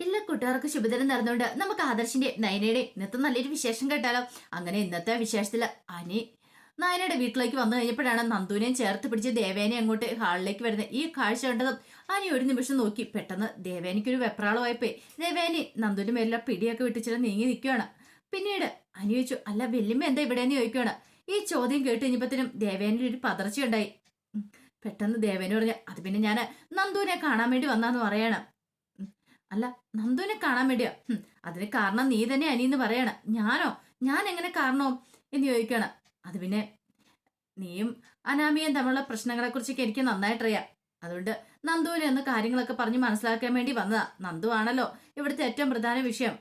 എല്ലാ കൂട്ടുകാർക്ക് ശുഭദിനം നടന്നുകൊണ്ട് നമുക്ക് ആദർശിന്റെ നയനയുടെ ഇന്നത്തെ നല്ലൊരു വിശേഷം കേട്ടാലോ? അങ്ങനെ ഇന്നത്തെ വിശേഷത്തിൽ അനി നയനയുടെ വീട്ടിലേക്ക് വന്നു കഴിഞ്ഞപ്പോഴാണ് നന്ദുവിനെയും ചേർത്ത് പിടിച്ച് ദേവേനെ അങ്ങോട്ട് ഹാളിലേക്ക് വരുന്നത്. ഈ കാഴ്ച കണ്ടതും അനി ഒരു നിമിഷം നോക്കി. പെട്ടെന്ന് ദേവേനിക്കൊരു വെപ്രാളമായിപ്പോയി ദേവേനി നന്ദുവിന്റെ മേലുള്ള പിടിയൊക്കെ വിട്ടിച്ചിട്ട് നീങ്ങി നിൽക്കുകയാണ്. പിന്നീട് അനി ചോദിച്ചു അല്ല വെല്ലുമ്മ എന്താ ഇവിടെയെന്ന് ചോദിക്കുകയാണ്. ഈ ചോദ്യം കേട്ട് കഴിഞ്ഞപ്പത്തിനും ദേവേനിൽ ഒരു പതർച്ചയുണ്ടായി. പെട്ടെന്ന് ദേവേനെ പറഞ്ഞു അത് പിന്നെ ഞാൻ നന്ദുവിനെ കാണാൻ വേണ്ടി വന്നാന്ന് പറയണം. അല്ല നന്ദുവിനെ കാണാൻ വേണ്ടിയാ. അതിന് കാരണം നീ തന്നെ അനിയെന്ന് പറയണ. ഞാനോ? ഞാൻ എങ്ങനെ കാരണോ? എന്ന് ചോദിക്കണം. അത് പിന്നെ നീയും അനാമിയും തമ്മിലുള്ള പ്രശ്നങ്ങളെ കുറിച്ചൊക്കെ എനിക്ക് നന്നായിട്ടറിയാം. അതുകൊണ്ട് നന്ദുവിനെ ഒന്ന് കാര്യങ്ങളൊക്കെ പറഞ്ഞ് മനസ്സിലാക്കാൻ വേണ്ടി വന്നതാ. നന്ദു ആണല്ലോ ഇവിടുത്തെ ഏറ്റവും പ്രധാന വിഷയം.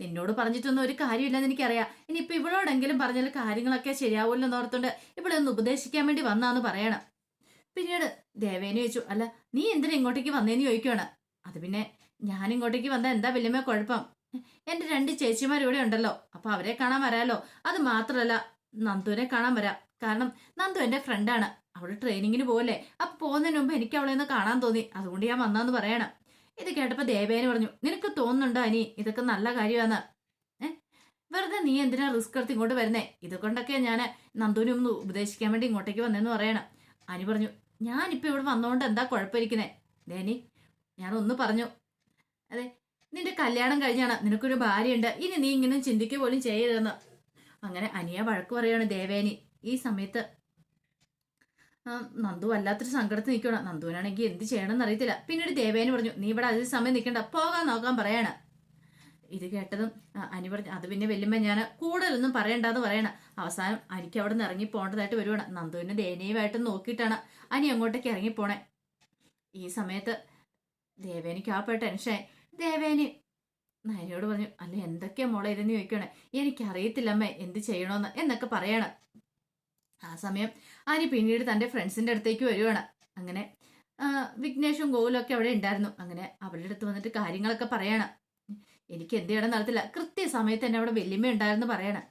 നിന്നോട് പറഞ്ഞിട്ടൊന്നും ഒരു കാര്യമില്ലെന്ന് എനിക്കറിയാം. ഇനിയിപ്പോ ഇവളോടെങ്കിലും പറഞ്ഞാൽ കാര്യങ്ങളൊക്കെ ശരിയാവുമല്ലോ എന്ന് ഓർത്തുകൊണ്ട് ഇവിടെ ഒന്ന് ഉപദേശിക്കാൻ വേണ്ടി വന്നാന്ന് പറയണം. പിന്നീട് ദേവേനെ ചോദിച്ചു അല്ല നീ എന്തിനാ ഇങ്ങോട്ടേക്ക് വന്നേന്ന് ചോദിക്കുവാണ്? അത് പിന്നെ ഞാൻ ഇങ്ങോട്ടേക്ക് വന്ന എന്താ വലിയമ്മ കുഴപ്പം? എന്റെ രണ്ട് ചേച്ചിമാർ ഇവിടെ ഉണ്ടല്ലോ അപ്പൊ അവരെ കാണാൻ വരാലോ. അത് മാത്രമല്ല നന്ദുവിനെ കാണാൻ വരാം. കാരണം നന്ദു എന്റെ ഫ്രണ്ടാണ് അവൾ ട്രെയിനിങ്ങിന് പോകല്ലേ അപ്പൊ പോകുന്നതിന് മുമ്പ് എനിക്ക് അവളെ ഒന്ന് കാണാൻ തോന്നി. അതുകൊണ്ട് ഞാൻ വന്നാന്ന് പറയണം. ഇത് കേട്ടപ്പോൾ ദേവേനെ പറഞ്ഞു നിനക്ക് തോന്നുന്നുണ്ടോ അനി? ഇതൊക്കെ നല്ല കാര്യമാണ് വെറുതെ നീ എന്തിനാ റിസ്ക് എടുത്ത് ഇങ്ങോട്ട് വരുന്നേ? ഇതുകൊണ്ടൊക്കെ ഞാൻ നന്ദുവിനെ ഒന്ന് ഉപദേശിക്കാൻ വേണ്ടി ഇങ്ങോട്ടേക്ക് വന്നതെന്ന് പറയണം. അനി പറഞ്ഞു ഞാനിപ്പോ ഇവിടെ വന്നോണ്ട് എന്താ കുഴപ്പമിരിക്കുന്നേ? ദേനി ഞാൻ ഒന്ന് പറഞ്ഞു അതെ നിന്റെ കല്യാണം കഴിഞ്ഞാണ് നിനക്കൊരു ഭാര്യയുണ്ട്. ഇനി നീ ഇങ്ങനെ ചിന്തിക്കുക പോലും ചെയ്യരുതെന്ന്. അങ്ങനെ അനിയ വഴക്ക് പറയാണ് ദേവേനി. ഈ സമയത്ത് നന്ദു വല്ലാത്തൊരു സങ്കടത്തിൽ നിൽക്കണം നന്ദുവിനാണെങ്കിൽ എന്ത് ചെയ്യണമെന്ന് അറിയത്തില്ല. പിന്നീട് ദേവേനി പറഞ്ഞു നീ ഇവിടെ അതിൽ സമയം നിൽക്കണ്ട. പോകാൻ നോക്കാൻ പറയാണ്. ഇത് കേട്ടതും അനി പറഞ്ഞു അത് പിന്നെ വെല്ലുമ്പോൾ ഞാൻ കൂടുതലൊന്നും പറയണ്ടെന്ന് പറയണം. അവസാനം അനിക്ക് അവിടെ നിന്ന് ഇറങ്ങി പോകേണ്ടതായിട്ട് വരുവാണ്. നന്ദുവിനെ ദയനീയമായിട്ട് നോക്കിയിട്ടാണ് അനി അങ്ങോട്ടേക്ക് ഇറങ്ങി പോണേ ഈ സമയത്ത് ദേവേനിക്ക് ആ പോയ ടെൻഷനായി ദേവേനി. നയനയോട് പറഞ്ഞു അല്ല എന്തൊക്കെയാ മോളെ ഇതെന്ന് ചോദിക്കണേ എനിക്കറിയത്തില്ല അമ്മേ എന്ത് ചെയ്യണോന്ന്? എന്നൊക്കെ പറയണം. ആ സമയം ആനി പിന്നീട് തന്റെ ഫ്രണ്ട്സിന്റെ അടുത്തേക്ക് വരുവാണ്. അങ്ങനെ വിഘ്നേഷും ഗോകുലും ഒക്കെ അവിടെ ഉണ്ടായിരുന്നു. അങ്ങനെ അവരുടെ അടുത്ത് വന്നിട്ട് കാര്യങ്ങളൊക്കെ പറയണം. എനിക്ക് എന്ത് ചെയ്യണം നടത്തില്ല കൃത്യസമയത്ത് തന്നെ അവിടെ വല്യമ്മ ഉണ്ടായിരുന്നു പറയണം.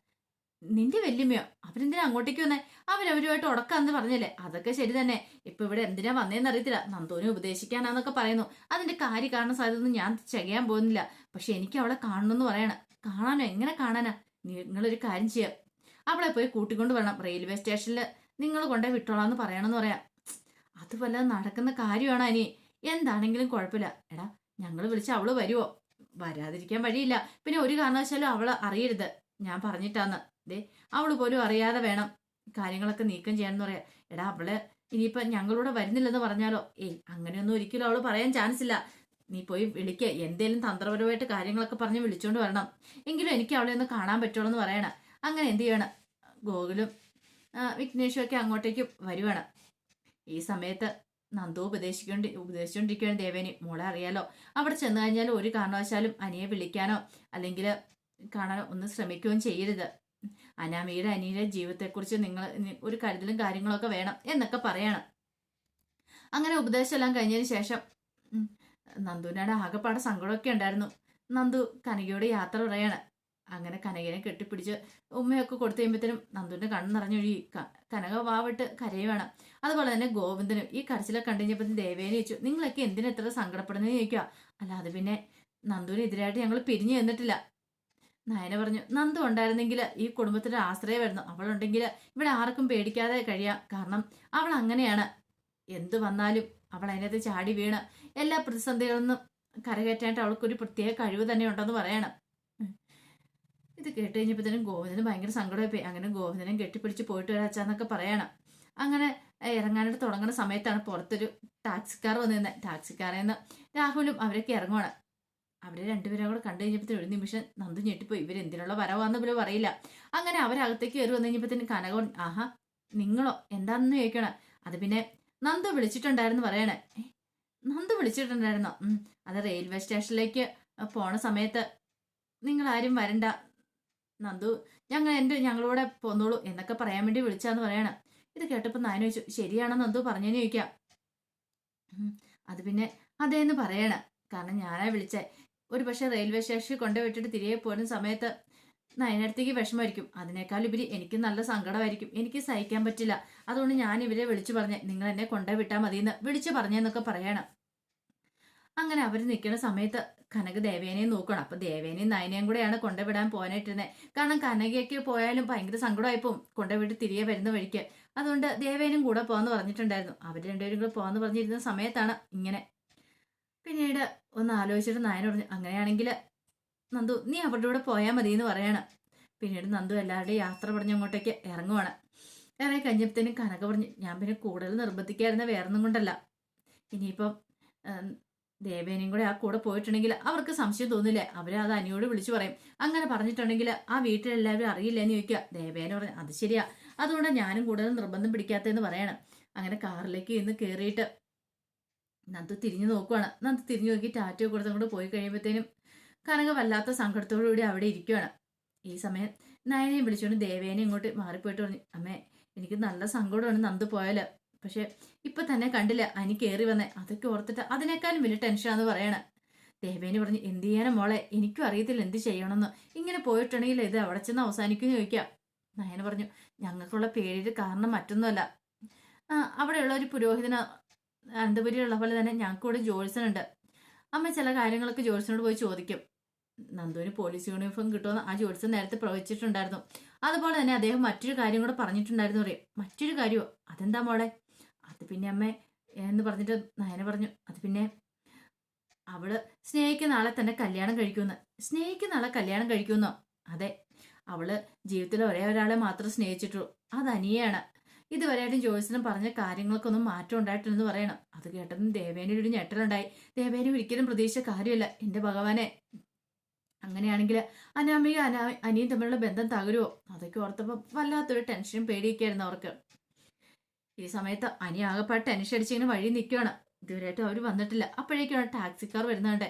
നിന്റെ വല്യമ്മയോ? അവരെന്തിനാ അങ്ങോട്ടേക്ക് വന്നേ? അവരവരുമായിട്ട് ഉടക്കാന്ന് പറഞ്ഞല്ലേ? അതൊക്കെ ശരി തന്നെ. ഇപ്പൊ ഇവിടെ എന്തിനാ വന്നേന്ന് അറിയത്തില്ല. നന്ദോനെ ഉപദേശിക്കാനാന്നൊക്കെ പറയുന്നു. അതിന്റെ കാര്യ കാണാൻ സാധ്യതയൊന്നും ഞാൻ ചെകയാൻ പോകുന്നില്ല. പക്ഷെ എനിക്ക് അവളെ കാണണമെന്ന് പറയണം. കാണാനോ? എങ്ങനെ കാണാനാ? നിങ്ങളൊരു കാര്യം ചെയ്യാം. അവളെ പോയി കൂട്ടിക്കൊണ്ട് വരണം. റെയിൽവേ സ്റ്റേഷനിൽ നിങ്ങൾ കൊണ്ടേ വിട്ടോളാന്ന് പറയണമെന്ന് പറയാം. അത് വല്ലതും നടക്കുന്ന കാര്യമാണ് അനി എന്താണെങ്കിലും കുഴപ്പമില്ല. എടാ ഞങ്ങൾ വിളിച്ച അവൾ വരുവോ? വരാതിരിക്കാൻ വഴിയില്ല. പിന്നെ ഒരു കാരണവശാലും അവളെ അറിയരുത്. ഞാൻ പറഞ്ഞിട്ടാന്ന്. ദേ അവൾ പോലും അറിയാതെ വേണം കാര്യങ്ങളൊക്കെ നീക്കം ചെയ്യാന്ന് പറയാ എടാ അവൾ ഇനിയിപ്പൊ ഞങ്ങളൂടെ വരുന്നില്ലെന്ന് പറഞ്ഞാലോ? ഏയ് അങ്ങനെയൊന്നും ഒരിക്കലും അവൾ പറയാൻ ചാൻസ് ഇല്ല. നീ പോയി വിളിക്ക. എന്തേലും തന്ത്രപരമായിട്ട് കാര്യങ്ങളൊക്കെ പറഞ്ഞ് വിളിച്ചോണ്ട് വരണം. എങ്കിലും എനിക്ക് അവളെ ഒന്ന് കാണാൻ പറ്റുള്ളൂ എന്ന് പറയണം. അങ്ങനെ എന്ത് ചെയ്യണം? ഗോകുലും വിഘ്നേഷും ഒക്കെ അങ്ങോട്ടേക്ക് വരുവാണ്. ഈ സമയത്ത് നന്ദു ഉപദേശിക്കൊണ്ട് ഉപദേശിച്ചുകൊണ്ടിരിക്കുകയാണ് ദേവേനി. മോളെ അറിയാലോ. അവിടെ ചെന്ന് കഴിഞ്ഞാൽ ഒരു കാരണവശാലും അനിയെ വിളിക്കാനോ അല്ലെങ്കിൽ കാണാനോ ഒന്ന് ശ്രമിക്കുകയും ചെയ്യരുത്. അനാമിയുടെ അനിയുടെ ജീവിതത്തെക്കുറിച്ച് നിങ്ങൾ ഒരു കരുതലും കാര്യങ്ങളൊക്കെ വേണം എന്നൊക്കെ പറയണം. അങ്ങനെ ഉപദേശമെല്ലാം കഴിഞ്ഞതിന് ശേഷം നന്ദുവിനാട് ആകെപ്പാടെ സങ്കടമൊക്കെ ഉണ്ടായിരുന്നു. നന്ദു കനകയോട് യാത്ര പറയാണ്. അങ്ങനെ കനകനെ കെട്ടിപ്പിടിച്ച് ഉമ്മയൊക്കെ കൊടുത്തു കഴിയുമ്പോഴത്തേനും നന്ദുവിന്റെ കണ്ണ് നിറഞ്ഞൊഴി കനക വാവിട്ട് കരയുവാണ്. അതുപോലെ തന്നെ ഗോവിന്ദനും ഈ കരച്ചിലൊക്കെ കണ്ടു കഴിഞ്ഞപ്പോൾ ദേവേനെ ചോദിച്ചു നിങ്ങളൊക്കെ എന്തിനെത്ര സങ്കടപ്പെടുന്നതെന്ന് ചോദിക്കുക അല്ലാതെ പിന്നെ നന്ദുവിനെതിരായിട്ട് ഞങ്ങൾ പിരിഞ്ഞു നിന്നിട്ടില്ല. നയന പറഞ്ഞു നന്ദു ഉണ്ടായിരുന്നെങ്കിൽ ഈ കുടുംബത്തിന്റെ ആശ്രയമായിരുന്നു അവളുണ്ടെങ്കിൽ ഇവിടെ ആർക്കും പേടിക്കാതെ കഴിയാം. കാരണം അവൾ അങ്ങനെയാണ്. എന്ത് വന്നാലും അവൾ അതിനകത്ത് ചാടി വീണ്. എല്ലാ പ്രതിസന്ധികളിൽ നിന്നും കരകയറ്റാനായിട്ട് അവൾക്കൊരു പ്രത്യേക കഴിവ് തന്നെ ഉണ്ടെന്ന് പറയണം. ഇത് കേട്ട് കഴിഞ്ഞപ്പോഴത്തേനും ഗോവിന്ദന് ഭയങ്കര സങ്കടമായി അങ്ങനെ ഗോവിന്ദനും കെട്ടിപ്പിടിച്ച് പോയിട്ട് വരാച്ചാന്നൊക്കെ പറയണം. അങ്ങനെ ഇറങ്ങാനായിട്ട് തുടങ്ങുന്ന സമയത്താണ് പുറത്തൊരു ടാക്സിക്കാർ വന്നിരുന്നത് ടാക്സിക്കാരിൽ നിന്ന് രാഹുലും അവരൊക്കെ ഇറങ്ങുവാണ്. അവരെ രണ്ടുപേരും അവിടെ കണ്ടു കഴിഞ്ഞപ്പോൾ ഒരു നിമിഷം നന്ദു ഞെട്ടിപ്പോയി. ഇവർ എന്തിനുള്ള വരവാന്ന് പോലും അറിയില്ല അങ്ങനെ അവരകത്തേക്ക് കയറി വന്നു കഴിഞ്ഞപ്പോഴത്തേനും കനകൻ ആഹാ നിങ്ങളോ? എന്താണെന്ന് ചോദിക്കണം? അത് പിന്നെ നന്ദു വിളിച്ചിട്ടുണ്ടായിരുന്നു പറയണേ. നന്ദു വിളിച്ചിട്ടുണ്ടായിരുന്നോ? അത് റെയിൽവേ സ്റ്റേഷനിലേക്ക് പോണ സമയത്ത് നിങ്ങൾ ആരും വരണ്ട. നന്ദു ഞങ്ങൾ എന്റെ ഞങ്ങളൂടെ പോന്നോളൂ എന്നൊക്കെ പറയാൻ വേണ്ടി വിളിച്ചാന്ന് പറയണം. ഇത് കേട്ടപ്പോൾ നായന ചോദിച്ചു ശരിയാണോ നന്ദു? പറഞ്ഞു ചോദിക്കാം. അത് പിന്നെ അതേന്ന് പറയണം. കാരണം ഞാനാ വിളിച്ചേ. ഒരു പക്ഷേ റെയിൽവേ സ്റ്റേഷനിൽ കൊണ്ടുപോയിട്ടിട്ട് തിരികെ പോകുന്ന സമയത്ത് നയനടുത്തേക്ക് വിഷമമായിരിക്കും. അതിനേക്കാൾ ഉപരി എനിക്ക് നല്ല സങ്കടമായിരിക്കും. എനിക്ക് സഹിക്കാൻ പറ്റില്ല. അതുകൊണ്ട് ഞാൻ ഇവരെ വിളിച്ചു പറഞ്ഞേ നിങ്ങൾ എന്നെ കൊണ്ടുപോയി വിട്ടാൽ മതിയെന്ന് വിളിച്ചു പറഞ്ഞെന്നൊക്കെ പറയണം. അങ്ങനെ അവർ നിൽക്കുന്ന സമയത്ത് കനക ദേവേനെയും നോക്കണം. അപ്പൊ ദേവേനെയും നയനയും കൂടെയാണ് കൊണ്ടുവിടാൻ പോകാനായിട്ടിരുന്നത് കാരണം കനകയ്ക്ക് പോയാലും ഭയങ്കര സങ്കടമായിപ്പോ കൊണ്ടുപോയിട്ട് തിരികെ വരുന്ന വഴിക്ക്. അതുകൊണ്ട് ദേവേനും കൂടെ പോകാന്ന് പറഞ്ഞിട്ടുണ്ടായിരുന്നു. അവർ രണ്ടുപേരും കൂടെ പോകാന്ന് പറഞ്ഞിരുന്ന സമയത്താണ് ഇങ്ങനെ പിന്നീട് ഒന്ന് ആലോചിച്ചിട്ട് നായന പറഞ്ഞു അങ്ങനെയാണെങ്കിൽ നന്ദു നീ അവരുടെ കൂടെ പോയാൽ മതി എന്ന് പറയാണ്. പിന്നീട് നന്ദു എല്ലാവരുടെയും യാത്ര പറഞ്ഞ് അങ്ങോട്ടേക്ക് ഇറങ്ങുവാണ്. ഇറങ്ങി കഴിഞ്ഞപ്പോഴത്തേനും കനക പറഞ്ഞു ഞാൻ പിന്നെ കൂടുതൽ നിർബന്ധിക്കായിരുന്ന വേറൊന്നും കൊണ്ടല്ല. ഇനിയിപ്പം ദേവേനയും കൂടെ ആ കൂടെ പോയിട്ടുണ്ടെങ്കിൽ അവർക്ക് സംശയം തോന്നില്ലേ? അവർ അത് അനിയോട് വിളിച്ചു പറയും. അങ്ങനെ പറഞ്ഞിട്ടുണ്ടെങ്കിൽ ആ വീട്ടിലെല്ലാവരും അറിയില്ല എന്ന് ചോദിക്കുക. ദേവേന പറഞ്ഞു അത് ശരിയാ. അതുകൊണ്ട് ഞാനും കൂടുതൽ നിർബന്ധം പിടിക്കാത്തതെന്ന് പറയാണ്. അങ്ങനെ കാറിലേക്ക് ഇന്ന് കയറിയിട്ട് നന്ദു തിരിഞ്ഞു നോക്കുവാണ്. നന്ദു തിരിഞ്ഞു നോക്കി ടാറ്റോ കൊടുത്തും കൂടെ പോയി കഴിയുമ്പോഴത്തേനും കനക വല്ലാത്ത സങ്കടത്തോടുകൂടി അവിടെ ഇരിക്കുവാണ്. ഈ സമയം നയനെയും വിളിച്ചുകൊണ്ട് ദേവേനെ ഇങ്ങോട്ട് മാറിപ്പോയിട്ട് പറഞ്ഞു അമ്മേ എനിക്ക് നല്ല സങ്കടമാണ് നന്ദു പോയാൽ. പക്ഷെ ഇപ്പൊ തന്നെ കണ്ടില്ല അനി കയറി വന്നേ. അതൊക്കെ ഓർത്തിട്ട് അതിനേക്കാളും വലിയ ടെൻഷനാന്ന് പറയണേ. ദേവേനി പറഞ്ഞു എന്ത് ചെയ്യാനും മോളെ? എനിക്കും അറിയത്തില്ല എന്ത് ചെയ്യണമെന്ന്. ഇങ്ങനെ പോയിട്ടുണ്ടെങ്കിൽ ഇത് അവിടെ ചെന്ന് അവസാനിക്കും ചോദിക്കാം. നയന പറഞ്ഞു ഞങ്ങൾക്കുള്ള പേരിൽ കാരണം മറ്റൊന്നുമല്ല. അവിടെയുള്ള ഒരു പുരോഹിതന അനന്തപുരിയുള്ള പോലെ തന്നെ ഞങ്ങൾക്ക് ഇവിടെ ജോത്സനുണ്ട് അമ്മ ചില കാര്യങ്ങളൊക്കെ ജോത്സനോട് പോയി ചോദിക്കും. നന്ദുവിന് പോലീസ് യൂണിഫോം കിട്ടുമെന്ന് ആ ജോത്സൻ നേരത്തെ പ്രവചിച്ചിട്ടുണ്ടായിരുന്നു. അതുപോലെ തന്നെ അദ്ദേഹം മറ്റൊരു കാര്യം കൂടെ പറഞ്ഞിട്ടുണ്ടായിരുന്നു പറയും. മറ്റൊരു കാര്യമോ അതെന്താ മോളെ? അത് പിന്നെ അമ്മ എന്ന് പറഞ്ഞിട്ട് നയന പറഞ്ഞു. അത് പിന്നെ അവൾ സ്നേഹിക്കുന്ന ആളെ തന്നെ കല്യാണം കഴിക്കുമെന്ന്. സ്നേഹിക്കുന്ന ആളെ കല്യാണം കഴിക്കുമെന്നോ? അതെ അവൾ ജീവിതത്തിൽ ഒരേ ഒരാളെ മാത്രം സ്നേഹിച്ചിട്ടുള്ളൂ. അത് അനിയാണ് ഇതുവരെയായിട്ടും ജോയ്സിനും പറഞ്ഞ കാര്യങ്ങൾക്കൊന്നും മാറ്റം ഉണ്ടായിട്ടില്ലെന്ന് പറയണം. അത് കേട്ടതും ദേവേനെ ഒരു ഞെട്ടലുണ്ടായി. ദേവേനെ ഒരിക്കലും പ്രതീക്ഷിച്ച കാര്യമല്ല. എന്റെ ഭഗവാനെ അങ്ങനെയാണെങ്കിൽ അനാമിക അനാ അനിയും തമ്മിലുള്ള ബന്ധം തകരുമോ അതൊക്കെ ഓർത്തപ്പോൾ വല്ലാത്തൊരു ടെൻഷനും പേടിയൊക്കെയായിരുന്നു അവർക്ക്. ഈ സമയത്ത് അനി ആകെപ്പാട് ടെൻഷൻ അടിച്ചിങ്ങനെ വഴി നിൽക്കുകയാണ് ഇതുവരെയായിട്ടും അവർ വന്നിട്ടില്ല. അപ്പോഴേക്കാണ് ടാക്സിക്കാർ വരുന്നുണ്ട്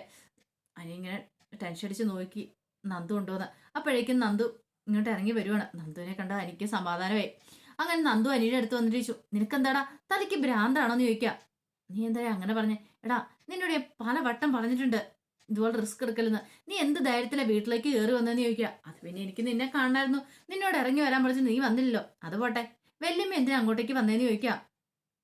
അനി ഇങ്ങനെ ടെൻഷൻ അടിച്ച് നോക്കി നന്ദു ഉണ്ടോന്ന് അപ്പോഴേക്കും നന്ദു ഇങ്ങോട്ട് ഇറങ്ങി വരുവാണ്. നന്ദുവിനെ കണ്ട എനിക്ക് സമാധാനമായി. അങ്ങനെ നന്ദു അനിയുടെ അടുത്ത് വന്നിട്ട് ചോദിച്ചു നിനക്കെന്താടാ? തലയ്ക്ക് ഭ്രാന്താണോ എന്ന് നീ എന്താ അങ്ങനെ പറഞ്ഞേ. എടാ നിന്നോട് പല വട്ടം പറഞ്ഞിട്ടുണ്ട്. ഇതുപോലെ റിസ്ക് എടുക്കലെന്ന്. നീ എന്ത് ധൈര്യത്തിലെ വീട്ടിലേക്ക് കയറി വന്നതെന്ന് ചോദിക്കുക അത് പിന്നെ എനിക്ക് നിന്നെ കാണായിരുന്നു നിന്നോട് ഇറങ്ങി വരാൻ പറഞ്ഞു നീ വന്നില്ലല്ലോ. അത് പോട്ടെ. വല്യമ്മ എന്തിനാ അങ്ങോട്ടേക്ക് വന്നേന്ന് ചോദിക്കാം?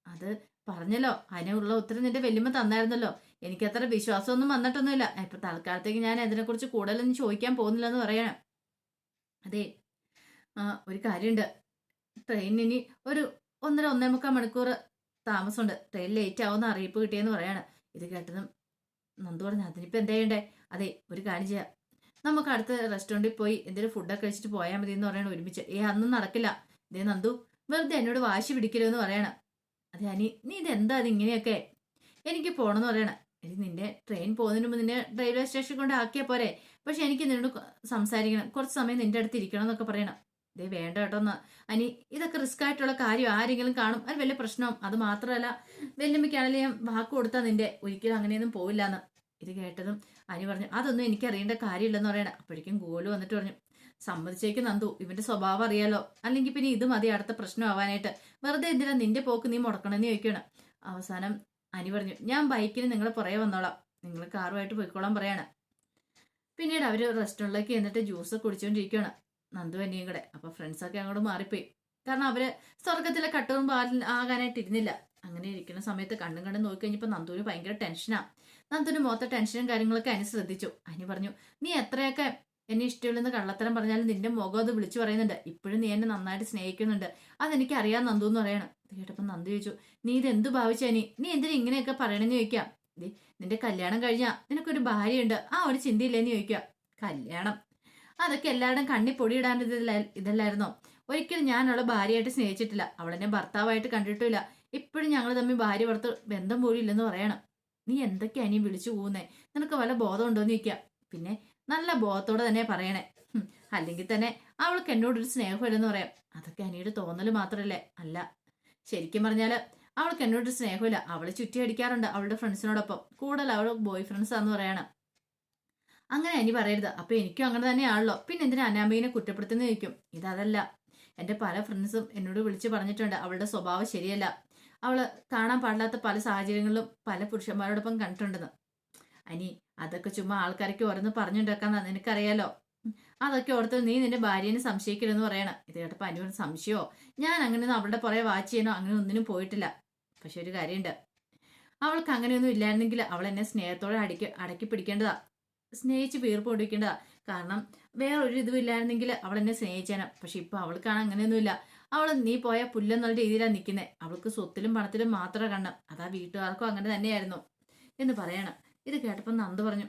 അത് പറഞ്ഞല്ലോ. അതിനുള്ള ഉത്തരം നിന്റെ വല്യമ്മ തന്നായിരുന്നല്ലോ. എനിക്ക് അത്ര വിശ്വാസമൊന്നും വന്നിട്ടൊന്നുമില്ല. ഇപ്പൊ തൽക്കാലത്തേക്ക് ഞാൻ അതിനെക്കുറിച്ച് കൂടുതലൊന്നും ചോദിക്കാൻ പോകുന്നില്ലെന്ന് പറയണം. അതെ. ഒരു കാര്യമുണ്ട്. ട്രെയിൻ ഇനി ഒരു ഒന്നര ഒന്നേ മുക്കാൽ മണിക്കൂർ താമസമുണ്ട്. ട്രെയിൻ ലേറ്റ് ആവുന്ന അറിയിപ്പ് കിട്ടിയെന്ന് പറയാണ്. ഇത് കേട്ടതും നന്ദു പറഞ്ഞു അതിനിപ്പോൾ എന്താ ചെയ്യണ്ടേ? അതെ ഒരു കാര്യം ചെയ്യാം. നമുക്ക് അടുത്ത റെസ്റ്റോറന്റിൽ പോയി എന്തെങ്കിലും ഫുഡൊക്കെ കഴിച്ചിട്ട് പോയാൽ മതി എന്ന് പറയണം ഒരുമിച്ച്. ഏ അന്നും നടക്കില്ല. ഇതേ നന്ദു വെറുതെ എന്നോട് വാശി പിടിക്കരുതെന്ന് പറയണം. അതെ അനി നീ ഇതെന്താ അത് ഇങ്ങനെയൊക്കെ? എനിക്ക് പോകണമെന്ന് പറയണം. എനിക്ക് നിന്റെ ട്രെയിൻ പോകുന്നതിന് മുമ്പ് നിന്നെ റെയിൽവേ സ്റ്റേഷൻ കൊണ്ട് ആക്കിയാൽ പോരെ. പക്ഷെ എനിക്ക് നിന്നോട് സംസാരിക്കണം. കുറച്ച് സമയം നിന്റെ അടുത്ത് ഇരിക്കണം എന്നൊക്കെ പറയണം. ദേ വേണ്ട കേട്ടോ എന്ന് അനി ഇതൊക്കെ റിസ്ക് ആയിട്ടുള്ള കാര്യം ആരെങ്കിലും കാണും. അത് വലിയ പ്രശ്നവും അത് മാത്രമല്ല വെല്ലുമ്മയ്ക്കാണെങ്കിലും ഞാൻ വാക്ക് കൊടുത്താൽ നിന്റെ. ഒരിക്കലും അങ്ങനെയൊന്നും പോവില്ല എന്ന് ഇത് കേട്ടതും അനി പറഞ്ഞു അതൊന്നും എനിക്ക് അറിയേണ്ട കാര്യമില്ലെന്ന് പറയണം. അപ്പോഴേക്കും ഗോലു വന്നിട്ട് പറഞ്ഞു സമ്മതിച്ചേക്ക് നന്ദു. ഇവന്റെ സ്വഭാവം അറിയാലോ. അല്ലെങ്കിൽ പിന്നെ ഇത് മതി അടുത്ത പ്രശ്നം ആവാനായിട്ട്. വെറുതെ എന്തിനാ നിന്റെ പോക്ക് നീ മുടക്കണമെന്ന് ചോദിക്കണം അവസാനം അനി പറഞ്ഞു ഞാൻ ബൈക്കിന് നിങ്ങളെ പുറകെ വന്നോളാം. നിങ്ങൾ കാറുമായിട്ട് പോയിക്കോളാൻ പറയാണ്. പിന്നീട് അവർ റെസ്റ്റോറന്റിലേക്ക് എന്നിട്ട് ജ്യൂസ് കുടിച്ചുകൊണ്ടിരിക്കുകയാണ് നന്ദു അനിയും കൂടെ. അപ്പൊ ഫ്രണ്ട്സൊക്കെ അങ്ങോട്ട് മാറിപ്പോയി. കാരണം അവർ സ്വർഗത്തിലെ കട്ടവും പാലിൽ ആകാനായിട്ട് ഇരുന്നില്ല. അങ്ങനെ ഇരിക്കുന്ന സമയത്ത് കണ്ണും കണ്ടും നോക്കി കഴിഞ്ഞപ്പോൾ നന്ദുവിന് ഭയങ്കര ടെൻഷനാ നന്ദുവിന് മൊത്തം ടെൻഷനും കാര്യങ്ങളൊക്കെ അനി ശ്രദ്ധിച്ചു. അനി പറഞ്ഞു നീ എത്രയൊക്കെ എന്നെ ഇഷ്ടമില്ലെന്ന് കള്ളത്തരം പറഞ്ഞാലും നിന്റെ മുഖം അത് വിളിച്ചു പറയുന്നുണ്ട്. ഇപ്പോഴും നീ എന്നെ നന്നായിട്ട് സ്നേഹിക്കുന്നുണ്ട്. അതെനിക്ക് അറിയാം നന്ദു എന്ന് പറയണം. കേട്ടപ്പോൾ നന്ദു ചോദിച്ചു നീ ഇത് എന്ത് ഭാവിച്ചാ നീ നീ എന്തിനാ ഇങ്ങനെയൊക്കെ പറയണമെന്ന് ചോദിക്കാം? നിന്റെ കല്യാണം കഴിഞ്ഞാ നിനക്കൊരു ഭാര്യയുണ്ട്. ആ ഒരു ചിന്തയില്ലേന്ന് ചോദിക്കാം. കല്യാണം? അതൊക്കെ എല്ലാവരും കണ്ണി പൊടിയിടാൻ ഇതല്ല ഇതല്ലായിരുന്നോ? ഒരിക്കലും ഞാൻ അവളെ ഭാര്യയായിട്ട് സ്നേഹിച്ചിട്ടില്ല. അവളെന്നെ ഭർത്താവായിട്ട് കണ്ടിട്ടില്ല ഇപ്പോഴും ഞങ്ങൾ തമ്മിൽ ഭാര്യ ഭർത്ത ബന്ധം പോലും ഇല്ലെന്ന് പറയണം. നീ എന്തൊക്കെയാ നീ വിളിച്ചു പോകുന്നേ? നിനക്ക് വല്ല ബോധം ഉണ്ടോന്ന് ചോദിക്കുക പിന്നെ നല്ല ബോധത്തോടെ തന്നെ പറയണേ. അല്ലെങ്കിൽ തന്നെ അവൾക്ക് എന്നോടൊരു സ്നേഹമില്ലെന്ന് പറയാം. അതൊക്കെ അനിയുടെ തോന്നൽ മാത്രല്ലേ അല്ല. ശരിക്കും പറഞ്ഞാൽ അവൾക്ക് എന്നോടൊരു സ്നേഹമില്ല അവൾ ചുറ്റി അടിക്കാറുണ്ട് അവളുടെ ഫ്രണ്ട്സിനോടൊപ്പം കൂടുതൽ അവൾ ബോയ് ഫ്രണ്ട്സ് ആന്ന് പറയണം. അങ്ങനെ അനി പറയരുത്. അപ്പൊ എനിക്കും അങ്ങനെ തന്നെയാണല്ലോ. പിന്നെ എന്തിനാ അനാമീനെ കുറ്റപ്പെടുത്തുന്ന ചോദിക്കും? ഇതല്ല എന്റെ പല ഫ്രണ്ട്സും എന്നോട് വിളിച്ചു പറഞ്ഞിട്ടുണ്ട്. അവളുടെ സ്വഭാവം ശരിയല്ല. അവൾ കാണാൻ പാടില്ലാത്ത പല സാഹചര്യങ്ങളിലും പല പുരുഷന്മാരോടൊപ്പം കണ്ടിട്ടുണ്ടെന്ന്. അനി അതൊക്കെ ചുമ്മാ ആൾക്കാർക്ക് ഓരോന്ന് പറഞ്ഞുണ്ടാക്കാന്നാ നിനക്കറിയാലോ? അതൊക്കെ ഓർത്ത് നീ നിന്റെ ഭാര്യനെ സംശയിക്കരുതെന്ന് പറയണം. ഇത് കേട്ടപ്പോ അനു പറഞ്ഞു, സംശയമോ ഞാൻ അങ്ങനെ അവളുടെ പുറകെ വാച്ച് ചെയ്യണോ അങ്ങനെ ഒന്നിനും പോയിട്ടില്ല. പക്ഷെ ഒരു കാര്യമുണ്ട് അവൾക്ക് അങ്ങനെയൊന്നും ഇല്ലായിരുന്നെങ്കിൽ അവൾ എന്നെ സ്നേഹത്തോടെ അടിക്ക് അടക്കി പിടിക്കേണ്ടതാ. സ്നേഹിച്ച് വീർപ്പ് പൊടിക്കേണ്ടതാ കാരണം വേറെ ഒരു ഇതും ഇല്ലായിരുന്നെങ്കിൽ അവൾ എന്നെ സ്നേഹിച്ചേനെ. പക്ഷെ ഇപ്പൊ അവൾക്കാണ് അങ്ങനെയൊന്നുമില്ല. അവൾ നീ പോയ പുല്ലെന്നുള്ള രീതിയിലാണ് നിൽക്കുന്നത് അവൾക്ക് സ്വത്തിലും പണത്തിലും മാത്രമേ കണ്ണം. അതാ വീട്ടുകാർക്കും അങ്ങനെ തന്നെയായിരുന്നു എന്ന് പറയണം. ഇത് കേട്ടപ്പം നന്ദ് പറഞ്ഞു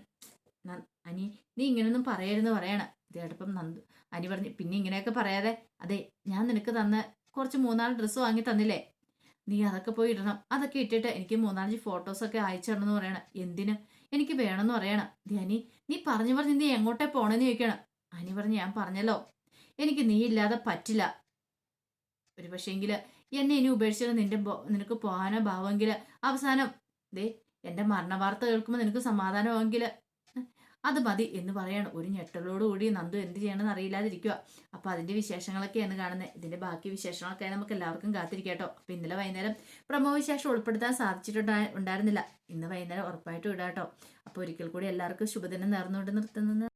"ന- അനി നീ ഇങ്ങനെയൊന്നും പറയരുതെന്ന് പറയണം. ഇത് കേട്ടപ്പം നന്ദ് അനി പറഞ്ഞു പിന്നെ ഇങ്ങനെയൊക്കെ പറയാതെ അതെ ഞാൻ നിനക്ക് തന്ന കുറച്ച് മൂന്നാൽ ഡ്രസ്സ് വാങ്ങി തന്നില്ലേ? നീ അതൊക്കെ പോയി ഇടണം. അതൊക്കെ ഇട്ടിട്ട് എനിക്ക് മൂന്നാലഞ്ച് ഫോട്ടോസൊക്കെ അയച്ചു തരണം എന്ന് പറയണം. എന്തിന്? എനിക്ക് വേണമെന്ന് പറയണം. ധ്യാനി നീ പറഞ്ഞു പറഞ്ഞ് നീ എങ്ങോട്ടേ പോണെന്ന് ചോദിക്കണം. അനി പറഞ്ഞ് ഞാൻ പറഞ്ഞല്ലോ. എനിക്ക് നീ ഇല്ലാതെ പറ്റില്ല. ഒരു പക്ഷേങ്കിൽ എന്നെ ഇനി ഉപേക്ഷിച്ചിട്ട് നിന്റെ നിനക്ക് പോകാനോ ഭാവമെങ്കിൽ അവസാനം ദേ എന്റെ മരണ വാർത്ത കേൾക്കുമ്പോൾ നിനക്ക് സമാധാനമാണെങ്കിൽ അത് മതി എന്ന് പറയാണ്. ഒരു ഞെട്ടലോടുകൂടി നന്ദു എന്ത് ചെയ്യണമെന്ന് അറിയില്ലാതിരിക്കുക. അപ്പൊ അതിന്റെ വിശേഷങ്ങളൊക്കെയാണ് കാണുന്നത്. ഇതിന്റെ ബാക്കി വിശേഷങ്ങളൊക്കെ നമുക്ക് എല്ലാവർക്കും കാത്തിരിക്കട്ടോ. അപ്പൊ ഇന്നലെ വൈകുന്നേരം പ്രമോ വിശേഷം ഉൾപ്പെടുത്താൻ സാധിച്ചിട്ടുണ്ടാ ഉണ്ടായിരുന്നില്ല. ഇന്ന് വൈകുന്നേരം ഉറപ്പായിട്ട് ഇടാട്ടോ. അപ്പൊ ഒരിക്കൽ കൂടി എല്ലാവർക്കും ശുഭദിനം നേർന്നുകൊണ്ട് നിർത്തുന്നത്